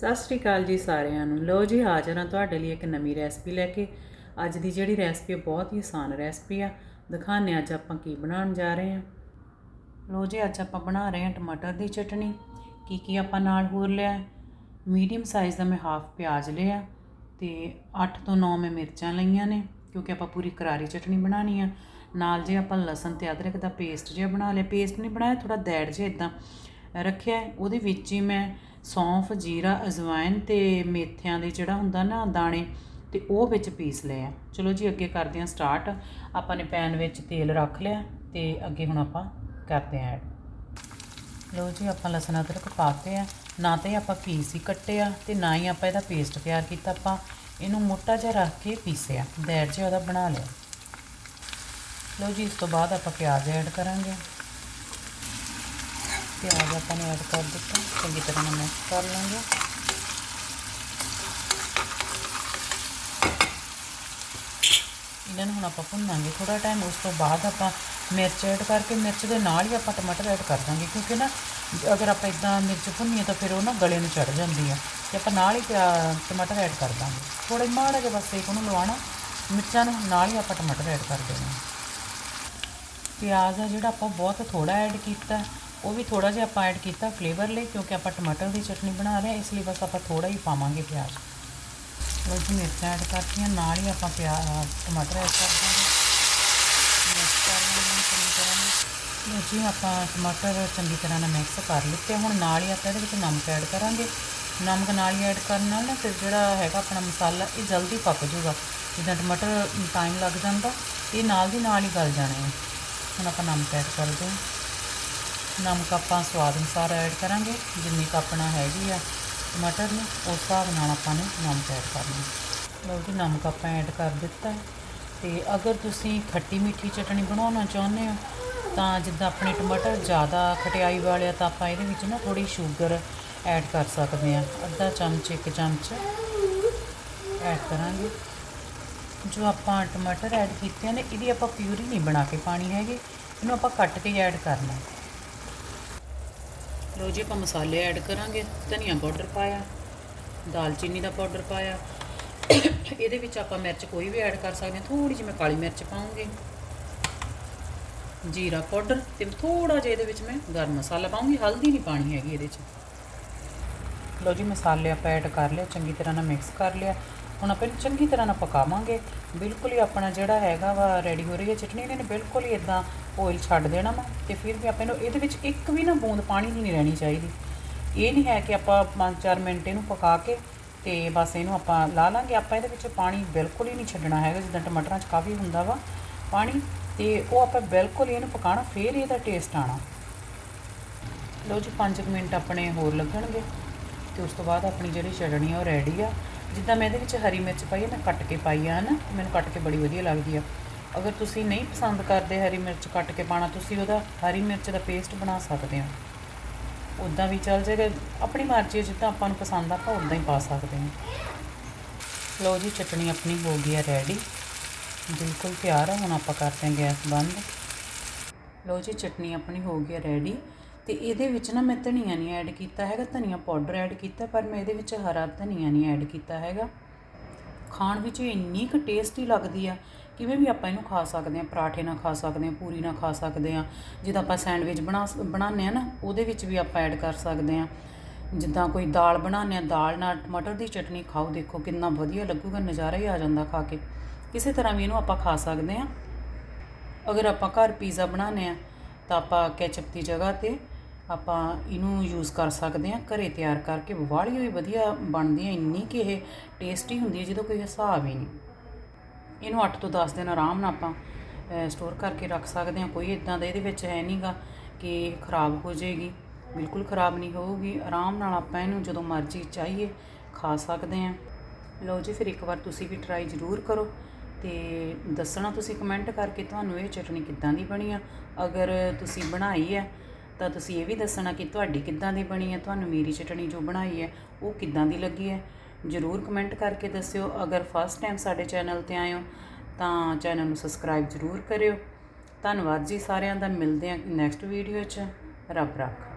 ਸਤਿ ਸ਼੍ਰੀ ਅਕਾਲ ਜੀ ਸਾਰਿਆਂ ਨੂੰ। ਲੋ ਜੀ, ਹਾਜ਼ਰ ਹਾਂ ਤੁਹਾਡੇ ਲਈ ਇੱਕ ਨਵੀਂ ਰੈਸਪੀ ਲੈ ਕੇ। ਅੱਜ ਦੀ ਜਿਹੜੀ ਰੈਸਪੀ ਬਹੁਤ ਹੀ ਆਸਾਨ ਰੈਸਪੀ ਆ। ਦਿਖਾਣੇ ਅੱਜ ਆਪਾਂ ਕੀ ਬਣਾਉਣ ਜਾ ਰਹੇ ਹਾਂ। ਲੋ ਜੀ, ਅੱਜ ਆਪਾਂ ਬਣਾ ਰਹੇ ਹਾਂ ਟਮਾਟਰ ਦੀ ਚਟਨੀ। ਕੀ ਕੀ ਆਪਾਂ ਨਾਲ ਹੋਰ ਲਿਆ ਮੀਡੀਅਮ ਸਾਈਜ਼ ਦਾ ਮੈਂ ਹਾਫ ਪਿਆਜ਼ ਲਿਆ ਤੇ 8 ਤੋਂ 9 ਮੈਂ ਮਿਰਚਾਂ ਲਈਆਂ ਨੇ, ਕਿਉਂਕਿ ਆਪਾਂ ਪੂਰੀ ਕਰਾਰੀ ਚਟਨੀ ਬਣਾਣੀ ਆ। ਨਾਲ ਜੇ ਆਪਾਂ ਲਸਣ ਤੇ ਅਦਰਕ ਦਾ ਪੇਸਟ ਜਿਹਾ ਬਣਾ ਲਿਆ। ਪੇਸਟ ਨਹੀਂ ਬਣਾਇਆ ਥੋੜਾ ਦੈੜ ਜਿਹਾ ਇਦਾਂ ਰੱਖਿਆ ਉਹਦੇ ਵਿੱਚ ਹੀ ਮੈਂ ਸੌਂਫ, ਜੀਰਾ ਅਜਵਾਇਨ ਤੇ ਮੇਥਿਆਂ ਦੇ ਜਿਹੜਾ ਹੁੰਦਾ ਨਾ ਦਾਣੇ ਤੇ ਉਹ ਵਿੱਚ ਪੀਸ ਲਏ ਆ ਚਲੋ ਜੀ, ਅੱਗੇ ਕਰਦੇ ਹਾਂ ਸਟਾਰਟ ਆਪਾਂ ਨੇ ਪੈਨ ਵਿੱਚ ਤੇਲ ਰੱਖ ਲਿਆ ਤੇ ਅੱਗੇ ਹੁਣ ਆਪਾਂ ਕਰਦੇ ਹਾਂ ਐਡ ਲੋ ਜੀ, ਆਪਾਂ ਲਸਣ ਅਦਰਕ ਪਾਤੇ ਆ। ਨਾ ਤੇ ਆਪਾਂ ਪੀਸ ਹੀ ਕੱਟਿਆ ਆ ਤੇ ਨਾ ਹੀ ਆਪਾਂ ਇਹਦਾ ਪੇਸਟ ਤਿਆਰ ਕੀਤਾ। ਆਪਾਂ ਇਹਨੂੰ ਮੋਟਾ ਜਿਹਾ ਰੱਖ ਕੇ ਪੀਸਿਆ। ਦੈੜ ਜਿਹਾ ਉਹਦਾ ਬਣਾ ਲਿਆ। ਲੋ ਜੀ, ਇਸ ਤੋਂ ਬਾਅਦ ਆਪਾਂ ਪਿਆਜ਼ ਐਡ ਕਰਾਂਗੇ। ਪਿਆਜ਼ ਆਪਾਂ ਨੇ ਐਡ ਕਰ ਦਿੱਤਾ। ਚੰਗੀ ਤਰ੍ਹਾਂ ਨਾਲ ਮਿਕਸ ਕਰ ਲਾਂਗੇ ਇਹਨਾਂ ਨੂੰ ਹੁਣ ਆਪਾਂ ਭੁੰਨਾਂਗੇ ਥੋੜਾ ਟਾਈਮ ਉਸ ਤੋਂ ਬਾਅਦ ਆਪਾਂ ਮਿਰਚ ਐਡ ਕਰਕੇ, ਮਿਰਚ ਦੇ ਨਾਲ ਹੀ ਆਪਾਂ ਟਮਾਟਰ ਐਡ ਕਰ ਦਾਂਗੇ, ਕਿਉਂਕਿ ਨਾ ਅਗਰ ਆਪਾਂ ਇਦਾਂ ਮਿਰਚ ਭੁੰਨੀਏ ਤਾਂ ਫਿਰ ਉਹ ਨਾ ਗਲੇ ਨੂੰ ਚੜ ਜਾਂਦੀ ਆ। ਤੇ ਆਪਾਂ ਨਾਲ ਹੀ ਪਿਆ- ਟਮਾਟਰ ਐਡ ਕਰ ਦਾਂਗੇ। ਥੋੜਾ ਮਾੜਾ ਜਿਹਾ ਬਸ ਸੇਕ ਉਹਨੂੰ ਲਵਾਉਣਾ। ਮਿਰਚਾਂ ਨੂੰ ਨਾਲ ਹੀ ਆਪਾਂ ਟਮਾਟਰ ਐਡ ਕਰ ਦੇਣਾ ਪਿਆਜ਼ ਆ ਜਿਹੜਾ ਆਪਾਂ ਬਹੁਤ ਥੋੜਾ ਐਡ ਕੀਤਾ। ਉਹ ਵੀ ਥੋੜਾ ਜਿਹਾ ਆਪਾਂ ਐਡ ਕੀਤਾ ਫਲੇਵਰ ਲਈ ਕਿਉਂਕਿ ਆਪਾਂ ਟਮਾਟਰ ਦੀ ਚਟਨੀ ਬਣਾ ਰਹੇ ਹਾਂ, ਇਸ ਲਈ ਬਸ ਆਪਾਂ ਥੋੜਾ ਹੀ ਪਾਵਾਂਗੇ ਪਿਆਜ਼। ਉਹ ਜੀ, ਮਿਰਚਾਂ ਐਡ ਕਰਤੀਆਂ, ਨਾਲ ਹੀ ਆਪਾਂ ਪਿਆਜ਼ ਟਮਾਟਰ ਐਡ ਕਰ ਦਾਂਗੇ। ਮਿਕਸ ਕਰ ਲਾਂਗੇ ਚੰਗੀ ਤਰ੍ਹਾਂ ਲਓ ਜੀ, ਆਪਾਂ ਟਮਾਟਰ ਚੰਗੀ ਤਰ੍ਹਾਂ ਨਾਲ ਮਿਕਸ ਕਰ ਲਿੱਤੇ। ਹੁਣ ਨਾਲ ਹੀ ਆਪਾਂ ਇਹਦੇ ਵਿੱਚ ਨਮਕ ਐਡ ਕਰਾਂਗੇ। ਨਮਕ ਨਾਲ ਹੀ ਐਡ ਕਰਨ ਨਾਲ ਨਾ ਫਿਰ ਜਿਹੜਾ ਹੈਗਾ ਆਪਣਾ ਮਸਾਲਾ, ਇਹ ਜਲਦੀ ਪੱਕ ਜਾਊਗਾ। ਜਿੱਦਾਂ ਟਮਾਟਰ ਟਾਈਮ ਲੱਗ ਜਾਂਦਾ, ਇਹ ਨਾਲ ਦੀ ਨਾਲ ਹੀ ਗਲ ਜਾਣੇ ਆ। ਹੁਣ ਆਪਾਂ ਨਮਕ ਐਡ ਕਰਦੇ ਹਾਂ। ਨਮਕ ਆਪਾਂ ਸਵਾਦ ਅਨੁਸਾਰ ਐਡ ਕਰਾਂਗੇ, ਜਿੰਨੀ ਕੁ ਆਪਣਾ ਹੈਗੀ ਆ ਟਮਾਟਰ ਨੂੰ, ਉਸ ਹਿਸਾਬ ਨਾਲ ਆਪਾਂ ਨੇ ਨਮਕ ਐਡ ਕਰਨਾ। ਲਓ ਜੀ, ਨਮਕ ਆਪਾਂ ਐਡ ਕਰ ਦਿੱਤਾ। ਤੇ ਅਗਰ ਤੁਸੀਂ ਖੱਟੀ ਮਿੱਠੀ ਚਟਣੀ ਬਣਾਉਣਾ ਚਾਹੁੰਦੇ ਹੋ, ਤਾਂ ਜਿੱਦਾਂ ਆਪਣੇ ਟਮਾਟਰ ਜ਼ਿਆਦਾ ਖਟਿਆਈ ਵਾਲੇ ਆ, ਤਾਂ ਆਪਾਂ ਇਹਦੇ ਵਿੱਚ ਨਾ ਥੋੜੀ ਸ਼ੂਗਰ ਐਡ ਕਰ ਸਕਦੇ ਆ। ਅੱਧਾ ਚਮਚ, ਇੱਕ ਚਮਚ ਐਡ ਕਰਾਂਗੇ। ਜੋ ਆਪਾਂ ਟਮਾਟਰ ਐਡ ਕੀਤੇ ਨੇ, ਇਹਦੀ ਆਪਾਂ ਪਿਊਰੀ ਨਹੀਂ ਬਣਾ ਕੇ ਪਾਣੀ ਹੈਗੀ, ਇਹਨੂੰ ਆਪਾਂ ਕੱਟ ਕੇ ਐਡ ਕਰਨਾ। ਲੋ ਜੀ, ਆਪਾਂ ਮਸਾਲੇ ਐਡ ਕਰਾਂਗੇ। ਧਨੀਆ ਪਾਊਡਰ ਪਾਇਆ, ਦਾਲਚੀਨੀ ਦਾ ਪਾਊਡਰ ਪਾਇਆ। ਇਹਦੇ ਵਿੱਚ ਆਪਾਂ ਮਿਰਚ ਕੋਈ ਵੀ ਐਡ ਕਰ ਸਕਦੇ ਹਾਂ। ਥੋੜੀ ਜਿਹੀ ਮੈਂ ਕਾਲੀ ਮਿਰਚ ਪਾਉਂਗੀ। ਜੀਰਾ ਪਾਊਡਰ ਤੇ ਥੋੜਾ ਜਿਹਾ ਇਹਦੇ ਵਿੱਚ ਮੈਂ ਗਰਮ ਮਸਾਲਾ ਪਾਉਂਗੀ। ਹਲਦੀ ਨਹੀਂ ਪਾਣੀ ਹੈਗੀ ਇਹਦੇ 'ਚ ਲੋ ਜੀ, ਮਸਾਲੇ ਆਪਾਂ ਐਡ ਕਰ ਲਿਆ ਚੰਗੀ ਤਰ੍ਹਾਂ ਨਾਲ ਮਿਕਸ ਕਰ ਲਿਆ। ਹੁਣ ਆਪਾਂ ਇਹਨੂੰ ਚੰਗੀ ਤਰ੍ਹਾਂ ਨਾਲ ਪਕਾਵਾਂਗੇ। ਬਿਲਕੁਲ ਹੀ ਆਪਣਾ ਜਿਹੜਾ ਹੈਗਾ ਵਾ ਰੈਡੀ ਹੋ ਰਹੀ ਹੈ ਚਟਨੀ ਇਹਨੇ ਬਿਲਕੁਲ ਹੀ ਇਦਾਂ ਆਇਲ ਛੱਡ ਦੇਣਾ ਵਾ ਤੇ ਫਿਰ ਵੀ ਆਪਾਂ ਇਹਨੂੰ ਇਹਦੇ ਵਿੱਚ ਇੱਕ ਵੀ ਨਾ ਬੂੰਦ ਪਾਣੀ ਦੀ ਨਹੀਂ ਰਹਿਣੀ ਚਾਹੀਦੀ। ਇਹ ਨਹੀਂ ਹੈ ਕਿ ਆਪਾਂ 5-4 ਮਿੰਟ ਇਹਨੂੰ ਪਕਾ ਕੇ ਤੇ ਬਸ ਇਹਨੂੰ ਆਪਾਂ ਲਾ ਲਾਂਗੇ। ਆਪਾਂ ਇਹਦੇ ਵਿੱਚ ਪਾਣੀ ਬਿਲਕੁਲ ਹੀ ਨਹੀਂ ਛੱਡਣਾ ਹੈਗਾ, ਜਿੱਦਾਂ ਟਮਾਟਰਾਂ 'ਚ ਕਾਫੀ ਹੁੰਦਾ ਵਾ ਪਾਣੀ ਤੇ ਉਹ ਆਪਾਂ ਬਿਲਕੁਲ ਹੀ ਇਹਨੂੰ ਪਕਾਣਾ, ਫਿਰ ਇਹਦਾ ਟੇਸਟ ਆਣਾ। ਲਓ ਜੀ 5 ਮਿੰਟ ਆਪਣੇ ਹੋਰ ਲੱਗਣਗੇ ਤੇ ਉਸ ਤੋਂ ਬਾਅਦ ਆਪਣੀ ਜਿਹੜੀ ਚਟਣੀ ਆ ਉਹ ਰੈਡੀ ਆ। ਜਿੱਦਾਂ ਮੈਂ ਇਹਦੇ ਵਿੱਚ ਹਰੀ ਮਿਰਚ ਪਾਈ ਆ, ਮੈਂ ਕੱਟ ਕੇ ਪਾਈ ਆ ਨਾ ਮੈਨੂੰ ਕੱਟ ਕੇ ਬੜੀ ਵਧੀਆ ਲੱਗਦੀ ਆ। ਅਗਰ ਤੁਸੀਂ ਨਹੀਂ ਪਸੰਦ ਕਰਦੇ ਹਰੀ ਮਿਰਚ ਕੱਟ ਕੇ ਪਾਣਾ ਤੁਸੀਂ ਉਹਦਾ ਹਰੀ ਮਿਰਚ ਦਾ ਪੇਸਟ ਬਣਾ ਸਕਦੇ ਹੋ। ਉਦਾਂ ਵੀ ਚੱਲ ਜਾਏਗਾ, ਆਪਣੀ ਮਰਜ਼ੀ ਹੈ, ਜਿੱਦਾਂ ਆਪਾਂ ਨੂੰ ਪਸੰਦ ਆਪਾਂ ਉਦਾਂ ਹੀ ਪਾ ਸਕਦੇ ਹਾਂ। ਲਓ ਜੀ, ਚਟਣੀ ਆਪਣੀ ਹੋ ਗਈ ਹੈ ਰੈਡੀ ਬਿਲਕੁਲ ਤਿਆਰ ਹੈ ਹੁਣ ਆਪਾਂ ਕਰਦੇ ਹਾਂ ਗੈਸ ਬੰਦ। ਲਓ ਜੀ ਚਟਨੀ ਆਪਣੀ ਹੋ ਗਈ ਹੈ ਰੈਡੀ ਤੇ ਇਹਦੇ ਵਿੱਚ ਨਾ ਮੈਂ ਧਨੀਆ ਨਹੀਂ ਐਡ ਕੀਤਾ ਹੈਗਾ। ਧਨੀਆ ਪਾਊਡਰ ਐਡ ਕੀਤਾ, ਪਰ ਮੈਂ ਇਹਦੇ ਵਿੱਚ ਹਰਾ ਧਨੀਆ ਨਹੀਂ ਐਡ ਕੀਤਾ ਹੈਗਾ। ਖਾਣ ਵਿੱਚ ਇੰਨੀ ਕੁ ਟੇਸਟੀ ਲੱਗਦੀ ਆ ਕਿਵੇਂ ਵੀ ਆਪਾਂ ਇਹਨੂੰ ਖਾ ਸਕਦੇ ਆ, ਪਰਾਠੇ ਨਾਲ ਖਾ ਸਕਦੇ ਆ, ਪੂਰੀ ਨਾਲ ਖਾ ਸਕਦੇ ਆ। ਜਿੱਦਾਂ ਆਪਾਂ ਸੈਂਡਵਿਚ ਬਣਾ ਬਣਾਉਂਦੇ ਆ ਨਾ, ਉਹਦੇ ਵਿੱਚ ਵੀ ਆਪਾਂ ਐਡ ਕਰ ਸਕਦੇ ਆ। ਜਿੱਦਾਂ ਕੋਈ ਦਾਲ ਬਣਾਉਂਦੇ ਆ, ਦਾਲ ਨਾਲ ਟਮਾਟਰ ਦੀ ਚਟਨੀ ਖਾਓ, ਦੇਖੋ ਕਿੰਨਾ ਵਧੀਆ ਲੱਗੂਗਾ, ਨਜ਼ਾਰਾ ਹੀ ਆ ਜਾਂਦਾ ਖਾ ਕੇ। ਕਿਸੇ ਤਰ੍ਹਾਂ ਵੀ ਇਹਨੂੰ ਆਪਾਂ ਖਾ ਸਕਦੇ ਆ। ਅਗਰ ਆਪਾਂ ਘਰ ਪੀਜ਼ਾ ਬਣਾਉਂਦੇ ਆ, ਤਾਂ ਆਪਾਂ ਕੈਚਅਪ ਦੀ ਜਗ੍ਹਾ ਤੇ ਆਪਾਂ ਇਹਨੂੰ ਯੂਜ਼ ਕਰ ਸਕਦੇ ਹਾਂ, ਘਰੇ ਤਿਆਰ ਕਰਕੇ। ਵਾਲੀ ਹੋਈ ਵਧੀਆ ਬਣਦੀ ਹੈ ਇੰਨੀ ਕਿ ਇਹ ਟੇਸਟੀ ਹੁੰਦੀ ਹੈ ਜਿਹਦਾ ਕੋਈ ਹਿਸਾਬ ਹੀ ਨਹੀਂ। ਇਹਨੂੰ 8 ਤੋਂ 10 ਦਿਨ ਆਰਾਮ ਨਾਲ ਆਪਾਂ ਸਟੋਰ ਕਰਕੇ ਰੱਖ ਸਕਦੇ ਹਾਂ। ਕੋਈ ਇਦਾਂ ਦਾ ਇਹਦੇ ਵਿੱਚ ਹੈ ਨਹੀਂਗਾ ਕਿ ਖਰਾਬ ਹੋ ਜਾਏਗੀ। ਬਿਲਕੁਲ ਖਰਾਬ ਨਹੀਂ ਹੋਊਗੀ। ਆਰਾਮ ਨਾਲ ਆਪਾਂ ਇਹਨੂੰ ਜਦੋਂ ਮਰਜ਼ੀ ਚਾਹੀਏ, ਖਾ ਸਕਦੇ ਹਾਂ। ਲਓ ਜੀ, ਫਿਰ ਇੱਕ ਵਾਰ ਤੁਸੀਂ ਵੀ ਟਰਾਈ ਜ਼ਰੂਰ ਕਰੋ ਤੇ ਦੱਸਣਾ ਤੁਸੀਂ ਕਮੈਂਟ ਕਰਕੇ। ਤੁਹਾਨੂੰ ਇਹ ਚਟਨੀ ਕਿੱਦਾਂ ਦੀ ਬਣੀ ਆ? ਅਗਰ ਤੁਸੀਂ ਬਣਾਈ ਹੈ ਤਾਂ ਤੁਸੀਂ ਇਹ ਵੀ ਦੱਸਣਾ ਕਿ ਤੁਹਾਡੀ ਕਿੱਦਾਂ ਦੀ ਬਣੀ ਹੈ, ਤੁਹਾਨੂੰ ਮੇਰੀ ਚਟਣੀ ਜੋ ਬਣਾਈ ਹੈ, ਉਹ ਕਿੱਦਾਂ ਦੀ ਲੱਗੀ ਹੈ? ਜਰੂਰ ਕਮੈਂਟ ਕਰਕੇ ਦੱਸਿਓ। ਅਗਰ ਫਸਟ ਟਾਈਮ ਸਾਡੇ ਚੈਨਲ ਤੇ ਆਏ ਹੋ, ਤਾਂ ਚੈਨਲ ਨੂੰ ਸਬਸਕ੍ਰਾਈਬ ਜਰੂਰ ਕਰਿਓ। ਧੰਨਵਾਦ ਜੀ ਸਾਰਿਆਂ ਦਾ। ਮਿਲਦੇ ਹਾਂ ਨੈਕਸਟ ਵੀਡੀਓ 'ਚ। ਰੱਬ ਰੱਖ।